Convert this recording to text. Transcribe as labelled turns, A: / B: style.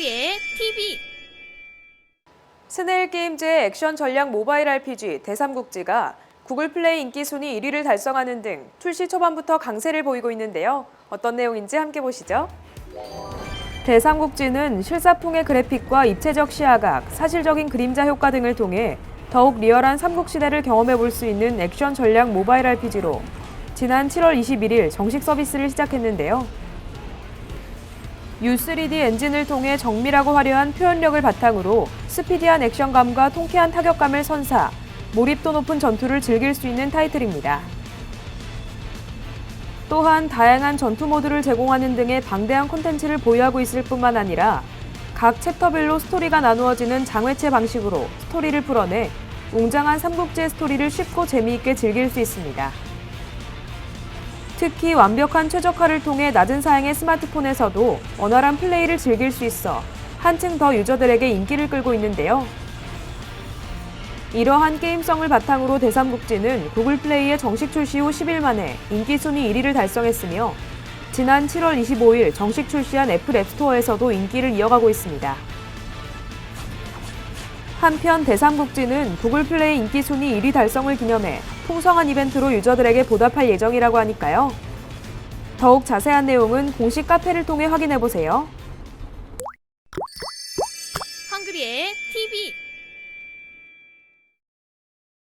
A: 박유리의 TV
B: 스네일 게임즈의 액션 전략 모바일 RPG 대삼국지가 구글 플레이 인기 순위 1위를 달성하는 등 출시 초반부터 강세를 보이고 있는데요. 어떤 내용인지 함께 보시죠. 대삼국지는 실사풍의 그래픽과 입체적 시야각, 사실적인 그림자 효과 등을 통해 더욱 리얼한 삼국시대를 경험해 볼 수 있는 액션 전략 모바일 RPG로 지난 7월 21일 정식 서비스를 시작했는데요. U3D 엔진을 통해 정밀하고 화려한 표현력을 바탕으로 스피디한 액션감과 통쾌한 타격감을 선사, 몰입도 높은 전투를 즐길 수 있는 타이틀입니다. 또한 다양한 전투 모드를 제공하는 등의 방대한 콘텐츠를 보유하고 있을 뿐만 아니라 각 챕터별로 스토리가 나누어지는 장외체 방식으로 스토리를 풀어내 웅장한 삼국지의 스토리를 쉽고 재미있게 즐길 수 있습니다. 특히 완벽한 최적화를 통해 낮은 사양의 스마트폰에서도 원활한 플레이를 즐길 수 있어 한층 더 유저들에게 인기를 끌고 있는데요. 이러한 게임성을 바탕으로 대삼국지는 구글 플레이의 정식 출시 후 10일 만에 인기 순위 1위를 달성했으며 지난 7월 25일 정식 출시한 애플 앱스토어에서도 인기를 이어가고 있습니다. 한편 대상국지는 구글 플레이 인기 순위 1위 달성을 기념해 풍성한 이벤트로 유저들에게 보답할 예정이라고 하니까요. 더욱 자세한 내용은 공식 카페를 통해 확인해 보세요. 한글이의 TV